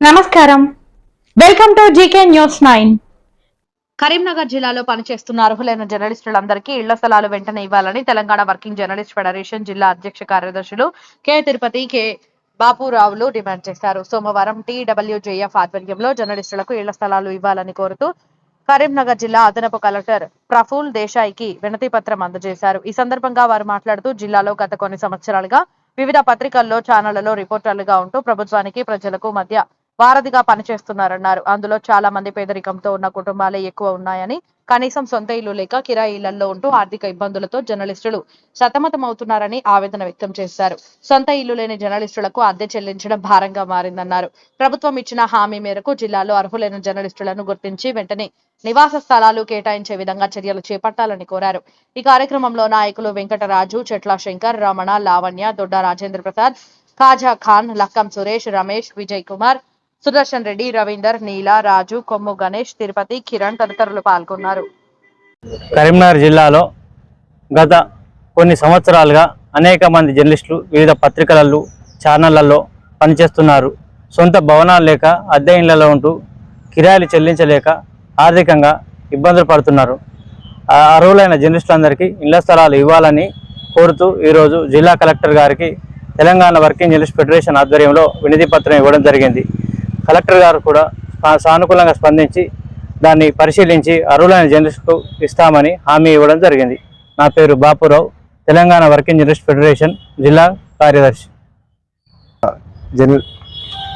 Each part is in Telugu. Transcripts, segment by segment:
నమస్కారం. Welcome to GK news nine. Karimnagar జిల్లాలో పనిచేస్తున్న అర్హులైన జర్నలిస్టులందరికీ ఇళ్ళ స్థలాలు వెంటనే ఇవ్వాలని తెలంగాణ వర్కింగ్ జర్నలిస్ట్ ఫెడరేషన్ జిల్లా అధ్యక్ష కార్యదర్శులు కె తిరుపతి కె బాపురావులు డిమాండ్ చేశారు. సోమవారం టీడబ్ల్యూజేఎఫ్ ఆధ్వర్యంలో జర్నలిస్టులకు ఇళ్ళ స్థలాలు ఇవ్వాలని కోరుతూ కరీంనగర్ జిల్లా అదనపు కలెక్టర్ ప్రఫుల్ దేశాయికి వినతి పత్రం అందజేశారు. ఈ సందర్భంగా వారు మాట్లాడుతూ జిల్లాలో గత కొన్ని సంవత్సరాలుగా వివిధ పత్రికల్లో ఛానళ్ళలో రిపోర్టర్లుగా ఉంటూ ప్రభుత్వానికి ప్రజలకు మధ్య వారధిగా పనిచేస్తున్నారన్నారు. అందులో చాలా మంది పేదరికంతో ఉన్న కుటుంబాలే ఎక్కువ ఉన్నాయని కనీసం సొంత ఇల్లు లేక కిరాయి ఇళ్ళలో ఉంటూ ఆర్థిక ఇబ్బందులతో జర్నలిస్టులు సతమతమవుతున్నారని ఆవేదన వ్యక్తం చేశారు. సొంత ఇల్లు లేని జర్నలిస్టులకు అద్దె చెల్లించడం భారంగా మారిందన్నారు. ప్రభుత్వం ఇచ్చిన హామీ మేరకు జిల్లాలో అర్హులైన జర్నలిస్టులను గుర్తించి వెంటనే నివాస స్థలాలు కేటాయించే విధంగా చర్యలు చేపట్టాలని కోరారు. ఈ కార్యక్రమంలో నాయకులు వెంకటరాజు చెట్ల శంకర్ రమణ లావణ్య దొడ్డ రాజేంద్ర ప్రసాద్ ఖాజా ఖాన్ లక్కం సురేష్ రమేష్ విజయ్ కుమార్ సుదర్శన్ రెడ్డి రవీందర్ నీల రాజు కొమ్ము గణేష్ తిరుపతి కిరణ్ తదితరులు పాల్గొన్నారు. కరీంనగర్ జిల్లాలో గత కొన్ని సంవత్సరాలుగా అనేక మంది జర్నలిస్టులు వివిధ పత్రికలలో ఛానళ్ళలో పనిచేస్తున్నారు. సొంత భవనాలు లేక అద్దె ఇళ్ళలో ఉంటూ కిరాయిలు చెల్లించలేక ఆర్థికంగా ఇబ్బందులు పడుతున్నారు. అర్హులైన జర్నలిస్టులందరికీ ఇళ్ళ స్థలాలు ఇవ్వాలని కోరుతూ ఈరోజు జిల్లా కలెక్టర్ గారికి తెలంగాణ వర్కింగ్ జర్నలిస్ట్ ఫెడరేషన్ ఆధ్వర్యంలో వినతి పత్రం ఇవ్వడం జరిగింది. కలెక్టర్ గారు కూడా సా- సానుకూలంగా స్పందించి దాన్ని పరిశీలించి అర్హులైన జర్నలిస్టుకు ఇస్తామని హామీ ఇవ్వడం జరిగింది. నా పేరు Bapurao. Telangana working journalist federation జిల్లా కార్యదర్శి.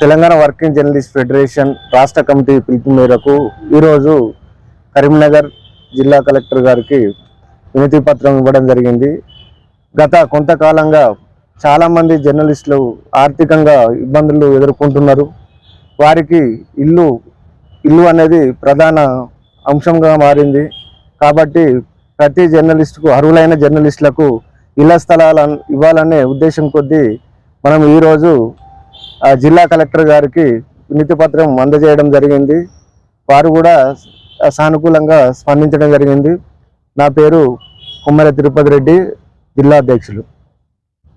తెలంగాణ వర్కింగ్ జర్నలిస్ట్ ఫెడరేషన్ రాష్ట్ర కమిటీ పిలుపు మేరకు ఈరోజు కరీంనగర్ జిల్లా కలెక్టర్ గారికి వినతి పత్రం ఇవ్వడం జరిగింది. గత కొంతకాలంగా చాలామంది జర్నలిస్టులు ఆర్థికంగా ఇబ్బందులు ఎదుర్కొంటున్నారు. వారికి ఇల్లు ఇల్లు అనేది ప్రధాన అంశంగా మారింది. కాబట్టి ప్రతి జర్నలిస్టుకు అర్హులైన జర్నలిస్టులకు ఇళ్ళ స్థలాలు ఇవ్వాలనే ఉద్దేశం కొద్దీ మనం ఈరోజు ఆ జిల్లా కలెక్టర్ గారికి నీతిపత్రం అందజేయడం జరిగింది. వారు కూడా సానుకూలంగా స్పందించడం జరిగింది. నా పేరు కుమ్మర తిరుపతి రెడ్డి జిల్లా అధ్యక్షులు.